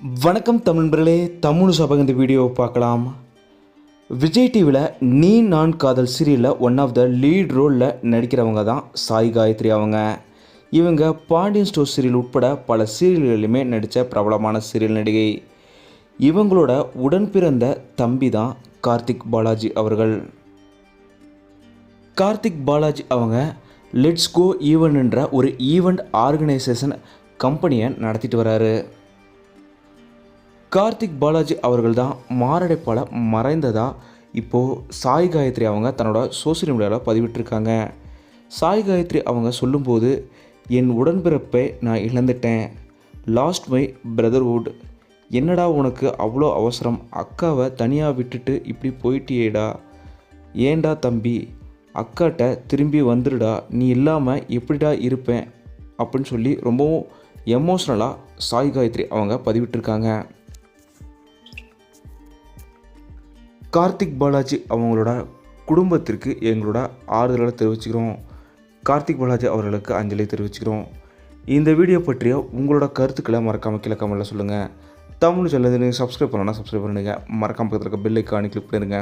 வணக்கம் தமிழ் நண்பர்களே தமிழ் சபை இந்த வீடியோவை பார்க்கலாம். விஜய் டிவியில் நீ நான் காதல் சீரியலில் ஒன் ஆஃப் த லீட் ரோலில் நடிக்கிறவங்க தான் சாய் காயத்ரி அவங்க. இவங்க பாண்டியன் ஸ்டோர் சீரியல் உட்பட பல சீரியல்களிலுமே நடித்த பிரபலமான சீரியல் நடிகை. இவங்களோட உடன் பிறந்த தம்பி தான் கார்த்திக் பாலாஜி அவர்கள். கார்த்திக் பாலாஜி அவங்க லெட்ஸ் கோ ஈவெண்ட்ன்ற ஒரு ஈவெண்ட் ஆர்கனைசேஷன் கம்பெனியை நடத்திட்டு வராரு. கார்த்திக் பாலாஜி அவர்கள் தான் மாரடைப்பால் மறைந்ததா? இப்போது சாய் காயத்ரி அவங்க தன்னோட சோசியல் மீடியாவில் பதிவிட்டிருக்காங்க. சாய் காயத்ரி அவங்க சொல்லும்போது என் உடன்பிறப்பை நான் இழந்துட்டேன். லாஸ்ட் மை பிரதர்வுட் என்னடா உனக்கு அவ்வளோ அவசரம்? அக்காவை தனியாக விட்டுட்டு இப்படி போயிட்டியேடா? ஏன்டா தம்பி? அக்காட்ட திரும்பி வந்துடுடா நீ இல்லாமல் எப்படிடா இருப்பேன்? அப்படின்னு சொல்லி ரொம்பவும் எமோஷ்னலாக சாய் காயத்ரி அவங்க பதிவிட்டிருக்காங்க. கார்த்திக் பாலாஜி அவங்களோட குடும்பத்திற்கு எங்களோட ஆறுதலாக தெரிவிச்சுக்கிறோம். கார்த்திக் பாலாஜி அவர்களுக்கு அஞ்சலி தெரிவிச்சுக்கிறோம். இந்த வீடியோ பற்றிய உங்களோட கருத்துக்களை மறக்காமல் கீழே கமெண்ட்டில் சொல்லுங்கள் தமிழ் செல்லது நீங்கள் சப்ஸ்கிரைப் பண்ணணும்னா சப்ஸ்கிரைப் பண்ணுங்கள் மறக்காம பக்கத்தில் இருக்க பெல் ஐக்கானி கிளிக் பண்ணிடுங்க.